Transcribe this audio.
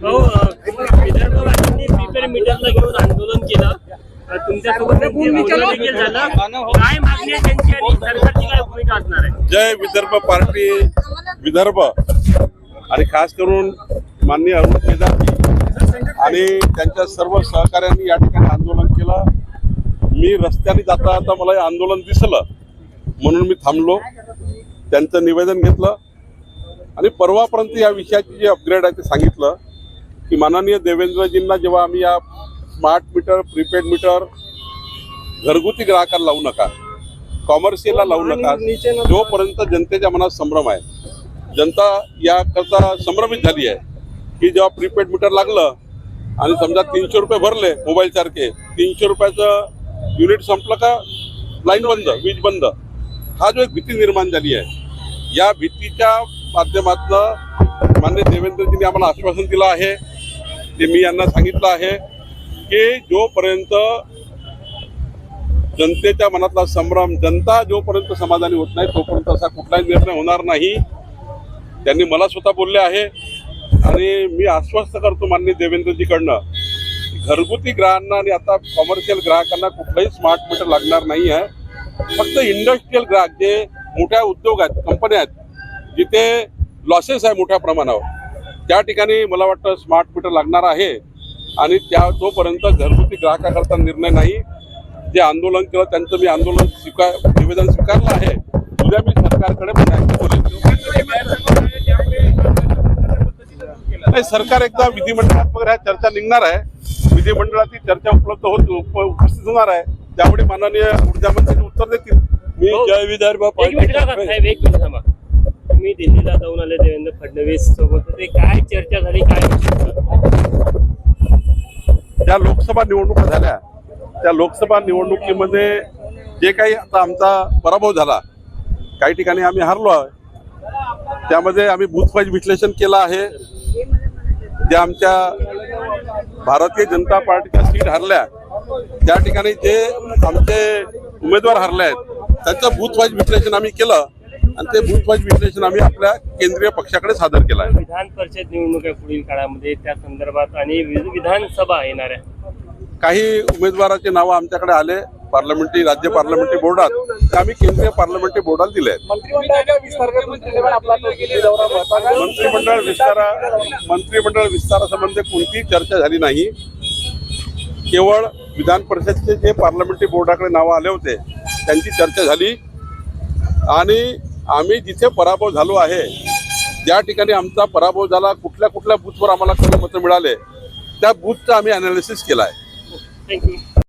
भाऊ मीटरला घेऊन आंदोलन केलं तुमच्यासोबत देखील झालं काय मागणी आहे त्यांची आणि सरकारची काय भूमिका असणार आहे जय विदर्भ पार्टी विदर्भ. आणि खास करून माननीय अरुण केदारजी आणि त्यांच्या सर्व सहकाऱ्यांनी या ठिकाणी आंदोलन केलं. मी रस्त्याने जाता जाता मला हे आंदोलन दिसलं. म्हणून मी थांबलो. त्यांचं निवेदन घेतलं. आणि परवापर्यंत या विषयाची जी अपग्रेड आहे ते सांगितलं की माननीय देवेंद्रजींना जेव्हा आम्ही या स्मार्ट मीटर प्रीपेड मीटर घरगुती ग्राहकाला लावू नका कॉमर्शियलला लावू नका जोपर्यंत जनतेच्या मनात संभ्रम आहे. जनता याकरता संभ्रमित झाली आहे की जेव्हा प्रीपेड मीटर लागलं आणि समजा तीनशे रुपये भरले मोबाईल सारखे तीनशे रुपयाचं युनिट संपलं का? लाईन बंद वीज बंद. हा जो एक भीती निर्माण झाली आहे या भीतीच्या माध्यमातनं मान्य देवेंद्रजींनी आम्हाला आश्वासन दिलं आहे ते मी यांना सांगितलं आहे की जोपर्यंत जनतेच्या मनातला संभ्रम जनता जोपर्यंत समाधानी होत नाही तोपर्यंत असा कुठलाही निर्णय होणार नाही. त्यांनी मला स्वतः बोलले आहे आणि मी आश्वस्त करतो माननीय देवेंद्रजीकडनं घरगुती ग्राहकांना आणि आता कॉमर्शियल ग्राहकांना कुठलंही स्मार्ट मीटर लागणार नाही आहे फक्त इंडस्ट्रीयल ग्राहक जे मोठ्या उद्योग आहेत कंपन्या आहेत जिथे लॉसेस आहे मोठ्या प्रमाणावर. त्या ठिकाणी मला वाटतं स्मार्ट मीटर लागणार आहे आणि त्या तोपर्यंत घरगुती ग्राहकाकरता निर्णय नाही. जे आंदोलन केलं त्यांचं मी आंदोलन स्वीकार निवेदन स्वीकारलं आहे. उद्या मी सरकारकडे नाही सरकार एकदा विधिमंडळात वगैरे ह्या चर्चा निघणार आहे. विधिमंडळात ती चर्चा उपलब्ध होत उपस्थित होणार आहे. त्यामुळे माननीय ऊर्जा मंत्री उत्तर देतील. मी. जय विदर्भ तुम्ही दिल्लीला जाऊन आले देवेंद्र फडणवीस सोबत. ते काय चर्चा झाली काय? ज्या लोकसभा निवडणुका झाल्या त्या लोकसभा निवडणुकीमध्ये जे काही आता आमचा पराभव झाला काही ठिकाणी आम्ही हारलो आहे. त्यामध्ये आम्ही बूथ वाईज विश्लेषण केलं आहे. जे आमच्या भारतीय जनता पार्टीच्या सीट हरल्या त्या ठिकाणी जे आमचे उमेदवार हरले आहेत त्यांचं बूथ वाईज विश्लेषण आम्ही केलं आणि ते बूथ वाईज विश्लेषण आम्ही आपल्या केंद्रीय पक्षाकडे सादर केलं आहे. विधान परिषद निवडणूक आहे पुढील काळामध्ये त्या संदर्भात आणि वि- विधानसभा येणार आहे काही उमेदवाराचे नावं आमच्याकडे आले पार्लमेंटरी राज्य पार्लमेंटरी बोर्डात ते आम्ही केंद्रीय पार्लमेंटरी बोर्डाला दिले? मंत्रिमंडळ विस्तारा मंत्रिमंडळ विस्तारासंबंधी कोणतीही चर्चा झाली नाही. केवळ विधान परिषदचे जे पार्लमेंटरी बोर्डाकडे नावं आले होते त्यांची चर्चा झाली. आणि आम्ही जिथे पराभव झालो आहे ज्या ठिकाणी आमचा पराभव झाला कुठल्या कुठल्या बूथवर आम्हाला कमी मिळाले त्या बूथचं आम्ही अनालिसिस केलं आहे थँक्यू